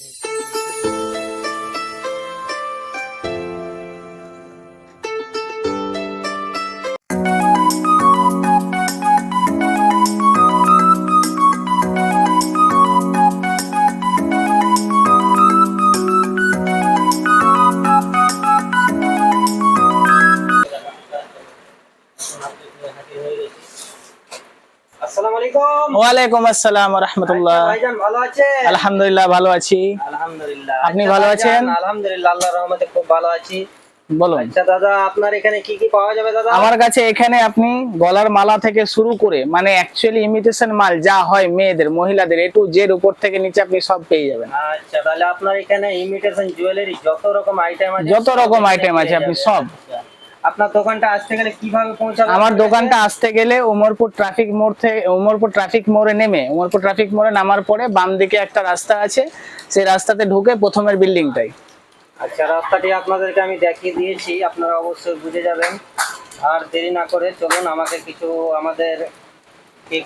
Thank you. আসসালামু আলাইকুম। ওয়ালাইকুম আসসালাম রহমতুল্লাহ। ভাইজান ভালো আছেন? আলহামদুলিল্লাহ ভালো আছি। আলহামদুলিল্লাহ। আপনি আচ্ছা ভালো আছেন? আলহামদুলিল্লাহ আল্লাহর রহমতে খুব ভালো আছি। বলুন। আচ্ছা দাদা আপনার এখানে কি কি পাওয়া যাবে দাদা? আমার কাছে এখানে আপনি গলার মালা থেকে শুরু করে মানে অ্যাকচুয়ালি ইমিটেশন মাল যা হয় মেয়েদের মহিলাদের এ টু জেড উপর থেকে নিচে আপনি সব পেয়ে যাবেন। আচ্ছা তাহলে আপনার এখানে ইমিটেশন জুয়েলারি যত রকম আইটেম আছে যত রকম পেয়ে আছে, আপনি সব। আপনার দোকানটা আসতে গেলে কীভাবে পৌঁছাবে? আমার দোকানটা আসতে গেলে উমরপুর ট্রাফিক মোড় থেকে উমরপুর ট্রাফিক মোড়ে নেমে উমরপুর ট্রাফিক মোড়ে নামার পরে বাম দিকে একটা রাস্তা আছে সেই রাস্তাতে ঢুকে প্রথমের বিল্ডিংটাই আচ্ছা রাস্তাটি আপনাদেরকে আমি দেখিয়ে দিয়েছি আপনারা অবশ্যই বুঝে যাবেন। আর দেরি না করে চলুন আমাকে কিছু আমাদের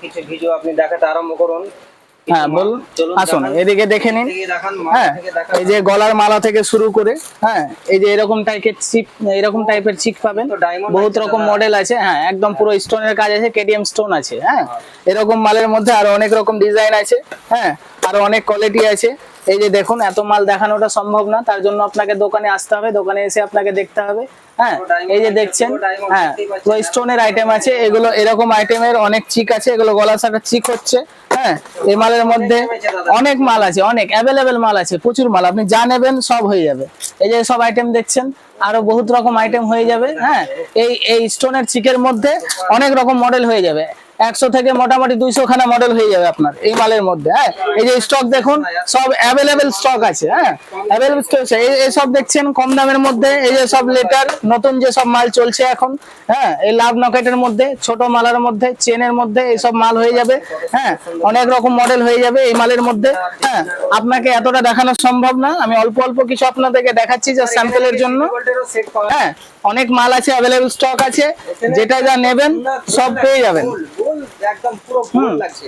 কিছু ভিডিও আপনি দেখাতে আরম্ভ করুন। হ্যাঁ বলুন। আসুন এদিকে দেখে নিন। হ্যাঁ এই যে গলার মালা থেকে শুরু করে হ্যাঁ এই যে এরকম টাইপের চিক এরকম টাইপের চিক পাবেন। বহুত রকম মডেল আছে হ্যাঁ একদম পুরো স্টোনের কাজ আছে কেডিএম স্টোন আছে হ্যাঁ। এরকম মালের মধ্যে আরও অনেক রকম ডিজাইন আছে হ্যাঁ আরও অনেক কোয়ালিটি আছে। এই যে দেখুন এত মাল দেখানোটা সম্ভব না তার জন্য আপনাকে দোকানে আসতে হবে দোকানে এসে আপনাকে দেখতে হবে হ্যাঁ। এই যে দেখছেন হ্যাঁ স্টোনের আইটেম আছে এগুলো এরকম আইটেমের অনেক চিক আছে এগুলো গলা সাটা চিক হচ্ছে হ্যাঁ এই মালের মধ্যে অনেক মাল আছে, অনেক অ্যাভেলেবেল মাল আছে, প্রচুর মাল। আপনি যা নেবেন সব হয়ে যাবে। এই যে সব আইটেম দেখছেন, আরও বহুত রকম আইটেম হয়ে যাবে হ্যাঁ। এই এই স্টোনের চিকের মধ্যে অনেক রকম মডেল হয়ে যাবে। একশো থেকে মোটামুটি দুইশো খানা মডেল হয়ে যাবে আপনার এই মালের মধ্যে হ্যাঁ? এই যে স্টক দেখুন, সব অ্যাভেলেবেল স্টক আছে হ্যাঁ? অ্যাভেলেবেল স্টক দেখছেন কম দামের মধ্যে, এই যে সব লেটার নতুন যে সব মাল চলছে এখন হ্যাঁ? এই লাভ নকেটের মধ্যে, ছোট মালার মধ্যে চেনের মধ্যে এই সব মাল হয়ে যাবে হ্যাঁ? অনেক রকম মডেল হয়ে যাবে এই মালের মধ্যে হ্যাঁ? আপনাকে এতটা দেখানো সম্ভব না। আমি অল্প অল্প কিছু আপনাদেরকে দেখাচ্ছি যে স্যাম্পলের জন্য হ্যাঁ? অনেক মাল আছে অ্যাভেলেবল স্টক আছে, যেটা যা নেবেন, সব পেয়ে যাবেন।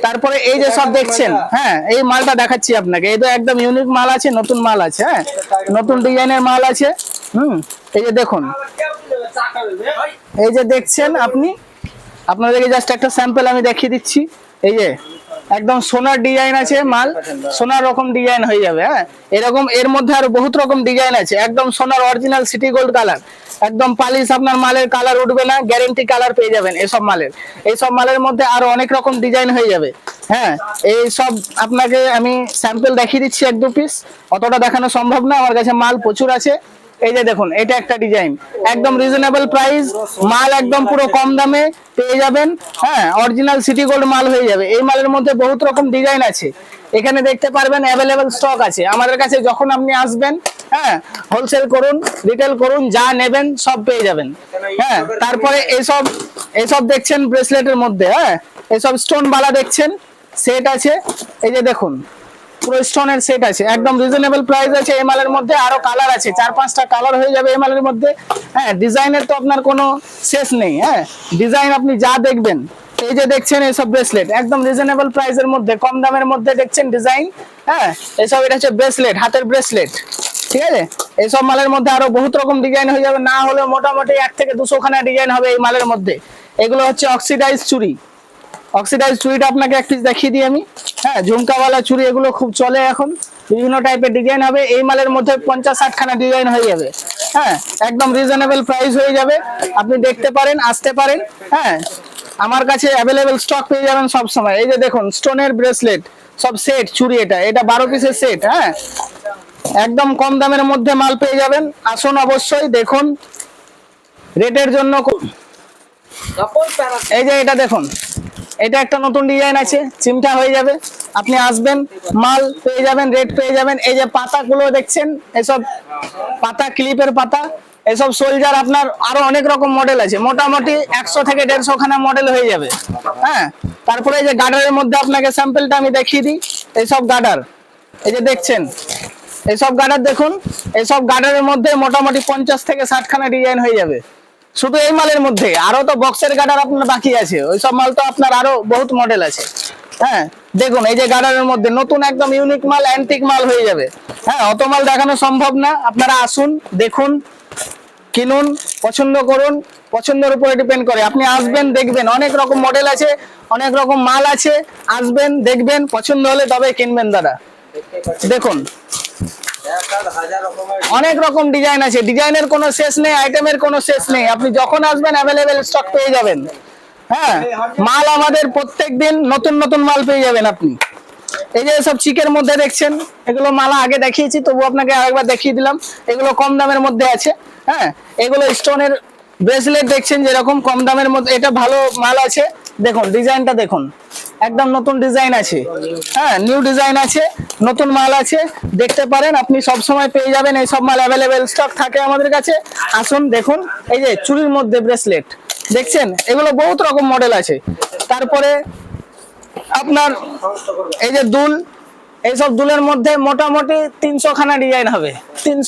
তারপরে এই যে সব দেখছেন হ্যাঁ এই মালটা দেখাচ্ছি আপনাকে। এই তো একদম ইউনিক মাল আছে নতুন মাল আছে হ্যাঁ নতুন ডিজাইনের মাল আছে হুম এই যে দেখুন। এই যে দেখছেন আপনি আপনাদেরকে জাস্ট একটা স্যাম্পল আমি দেখিয়ে দিচ্ছি। এই যে একদম সোনার ডিজাইন আছে মাল, সোনার রকম ডিজাইন হয়ে যাবে হ্যাঁ? এরকম, এর মধ্যে আরও বহুত রকম ডিজাইন আছে। একদম সোনার অরিজিনাল সিটি গোল্ড কালার একদম পালিশ আপনার মালের কালার উঠবে না গ্যারেন্টি কালার পেয়ে যাবেন এসব মালের। এইসব মালের মধ্যে আরও অনেক রকম ডিজাইন হয়ে যাবে হ্যাঁ? এই সব আপনাকে আমি স্যাম্পল দেখিয়ে দিচ্ছি এক দু পিস অতটা দেখানো সম্ভব না, আমার কাছে মাল প্রচুর আছে। এই যে দেখুন, এটা একটা ডিজাইন একদম রিজনেবল প্রাইস মাল একদম পুরো কম দামে পেয়ে যাবেন। হ্যাঁ অরিজিনাল সিটি গোল্ড মাল হয়ে যাবে। এই মালের মধ্যে বহুত রকম ডিজাইন আছে। এখানে দেখতে পারবেন অ্যাভেলেবেল স্টক আছে। আমাদের কাছে যখন আপনি আসবেন হ্যাঁ হোলসেল করুন রিটেল করুন, যা নেবেন, সব পেয়ে যাবেন। হ্যাঁ তারপরে এইসব এইসব দেখছেন ব্রেসলেটের মধ্যে হ্যাঁ এইসব স্টোন বালা দেখছেন সেট আছে। এই যে দেখুন পুরো স্টোনের সেট আছে। একদম রিজনেবল প্রাইস আছে এই মালের মধ্যে, আরও কালার আছে। চার পাঁচটা কালার হয়ে যাবে এই মালের মধ্যে। হ্যাঁ ডিজাইনের তো আপনার কোনো শেষ নেই হ্যাঁ। ডিজাইন আপনি যা দেখবেন, এই যে দেখছেন এইসব ব্রেসলেট একদম রিজনেবল প্রাইসের মধ্যে, কম দামের মধ্যে দেখছেন ডিজাইন হ্যাঁ। এইসব এটা হচ্ছে ব্রেসলেট হাতের ব্রেসলেট ঠিক আছে? এইসব মালের মধ্যে আরও বহুত রকম ডিজাইন হয়ে যাবে, না হলেও মোটামুটি এক থেকে দুশো খানা ডিজাইন হবে এই মালের মধ্যে। এগুলো হচ্ছে অক্সিডাইজ চুরি অক্সিডাইজ চুড়িটা আপনাকে এক পিস দেখিয়ে দিই আমি। হ্যাঁ ঝুমকাওয়ালা চুড়ি এগুলো খুব চলে এখন। বিভিন্ন টাইপের ডিজাইন হবে। এই মালের মধ্যে পঞ্চাশ ষাট খানা ডিজাইন হয়ে যাবে। হ্যাঁ একদম রিজনেবল প্রাইস হয়ে যাবে। আপনি দেখতে পারেন আসতে পারেন। হ্যাঁ আমার কাছে অ্যাভেলেবেল স্টক পেয়ে যাবেন সব সময় এই যে দেখুন স্টোনের ব্রেসলেট সব সেট চুড়ি এটা। এটা বারো পিসের সেট হ্যাঁ। একদম কম দামের মধ্যে মাল পেয়ে যাবেন। আসুন অবশ্যই দেখুন। রেটের জন্য এই যে এটা দেখুন। এটা একটা নতুন ডিজাইন আছে, চিমটা হয়ে যাবে। আপনি আসবেন, মাল পেয়ে যাবেন রেট পেয়ে যাবেন। এই যে পাতাগুলো দেখছেন, এসব পাতা ক্লিপের পাতা, এসব সোলজার আপনার আরও অনেক রকম মডেল আছে। মোটামুটি একশো থেকে দেড়শো খানা মডেল হয়ে যাবে। হ্যাঁ? তারপরে এই যে গার্ডারের মধ্যে আপনাকে স্যাম্পলটা আমি দেখিয়ে দিই। এইসব গার্ডার এই যে দেখছেন এইসব গার্ডার দেখুন এইসব গার্ডারের মধ্যে মোটামুটি পঞ্চাশ থেকে ষাট খানা ডিজাইন হয়ে যাবে। শুধু এই মালের মধ্যে, আরও তো বক্সের গার্ডার আপনার বাকি আছে। ওই সব মাল তো আপনার আরও বহুত মডেল আছে। হ্যাঁ দেখুন, এই যে গার্ডারের মধ্যে নতুন একদম ইউনিক মাল অ্যান্টিক মাল হয়ে যাবে। হ্যাঁ অত মাল দেখানো সম্ভব না। আপনারা আসুন, দেখুন, কিনুন, পছন্দ করুন, পছন্দের উপরে ডিপেন্ড করে। আপনি আসবেন, দেখবেন, অনেক রকম মডেল আছে, অনেক রকম মাল আছে, আসবেন, দেখবেন, পছন্দ হলে তবে কিনবেন দাদা। দেখুন অনেক রকম ডিজাইন আছে। ডিজাইনের কোনো শেষ নেই আইটেমের কোনো শেষ নেই। আপনি যখন আসবেন অ্যাভেলেবেল স্টক পেয়ে যাবেন। হ্যাঁ মাল আমাদের প্রত্যেক দিন নতুন নতুন মাল পেয়ে যাবেন আপনি। এই যে সব চিকের মধ্যে দেখছেন, এগুলো মালা আগে দেখিয়েছি, তবু আপনাকে আরেকবার দেখিয়ে দিলাম। এগুলো কম দামের মধ্যে আছে। হ্যাঁ এগুলো স্টোনের ব্রেসলেট দেখছেন যেরকম কম দামের মধ্যে, এটা ভালো মাল আছে। দেখুন ডিজাইনটা দেখুন। একদম নতুন ডিজাইন আছে। হ্যাঁ নিউ ডিজাইন আছে, নতুন মাল আছে। দেখতে পারেন, আপনি সব সময় পেয়ে যাবেন এই সব মাল অ্যাভেলেবেল স্টক থাকে আমাদের কাছে। আসুন, দেখুন, এই যে চুরির মধ্যে ব্রেসলেট দেখছেন? এগুলো বহুত রকম মডেল আছে। তারপরে আপনার এই যে দুল এইসব দুলের মধ্যে মোটামুটি তিনশো খানা ডিজাইন হবে। তিনশো